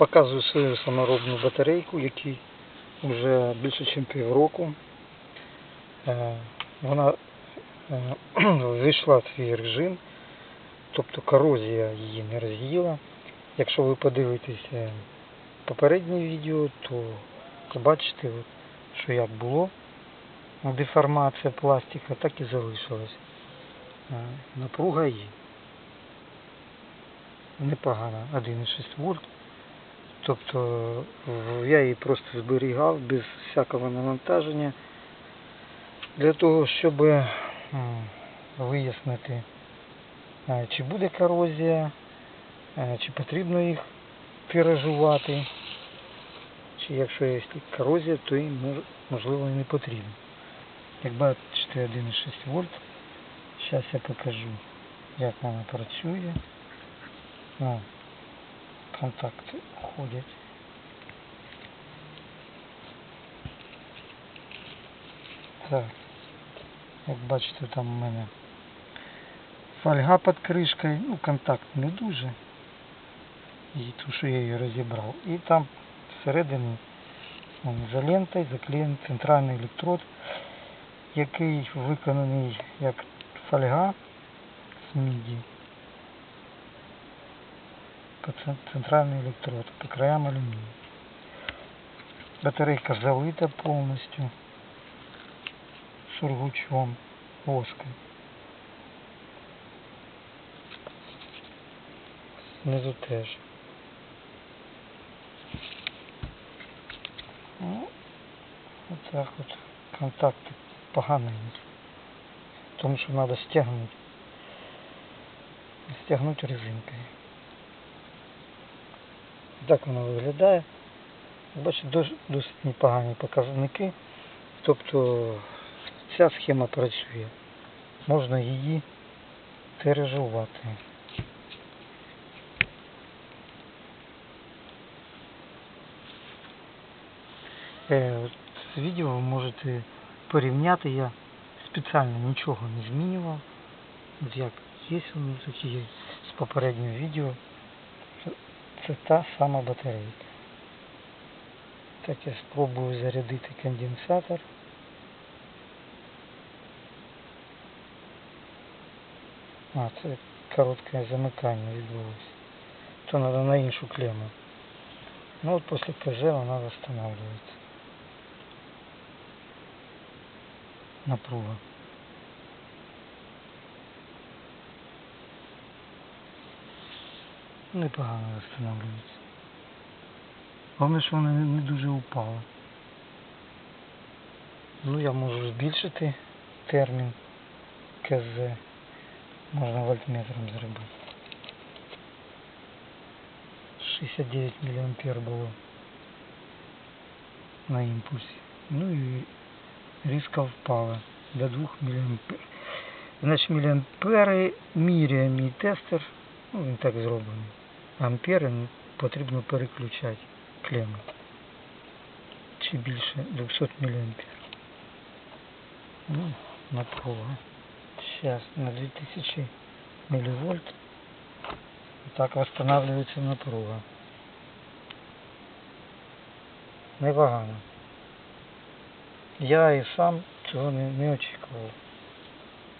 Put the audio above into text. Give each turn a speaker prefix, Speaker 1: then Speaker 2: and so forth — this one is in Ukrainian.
Speaker 1: Показую свою саморобну батарейку, якій вже більше ніж півроку. Е, Вона е, вийшла в свій режим, тобто корозія її не роз'їла. Якщо ви подивитеся попереднє відео, то побачите, що як було деформація пластика, так і залишилась. Е, Напруга є. Непогана, 1,6 вольт. Тобто я її просто зберігав без всякого навантаження для того, щоб вияснити, е, чи буде корозія, е, чи потрібно їх тиражувати, чи якщо є корозія, то мож- можливо і не потрібно. Як бачите 1,6 вольт. Зараз я покажу, як вона працює. Контакти ходять. Так. Як бачите, там у мене фольга під кришкою, ну контакт не дуже. І ту, що я її розібрав. І там всередині ізолентою заклеєний центральний електрод, який виконаний як фольга з міді. По цен- центральний по краям алюміній. Батарейка залита повністю сургучом, воском. Знизу теж. Ну, отак от контакти поганенькі. Тому що треба стягнути. Стягнути резинкою. Так воно виглядає. Бачите, досить непогані показники. Тобто ця схема працює. Можна її тиражувати. Е, з відео ви можете порівняти. Я спеціально нічого не змінював. От як є з попереднього відео. Це- та сама батарейка. Так я спробую зарядити конденсатор. А, це коротке замикання відбулося. То треба на іншу клему. Ну от після КЖ вона восстанавливается. Напруга. Непогано восстанавливается. Головне, що вона не, дуже упала. Ну я можу збільшити термін КЗ. Можна вольтметром зробити. 69 мА було на імпульсі. Ну і різко впала до 2 мА. Значить міліампери міряє мій тестер. Ну, він так зроблений. Ампери потрібно переключати клеми. Чи більше 200 мА. Ну, напруга. Сейчас на 2000 милливольт. Так восстанавливается напруга. Непогано. Я і сам цього не, не очікував.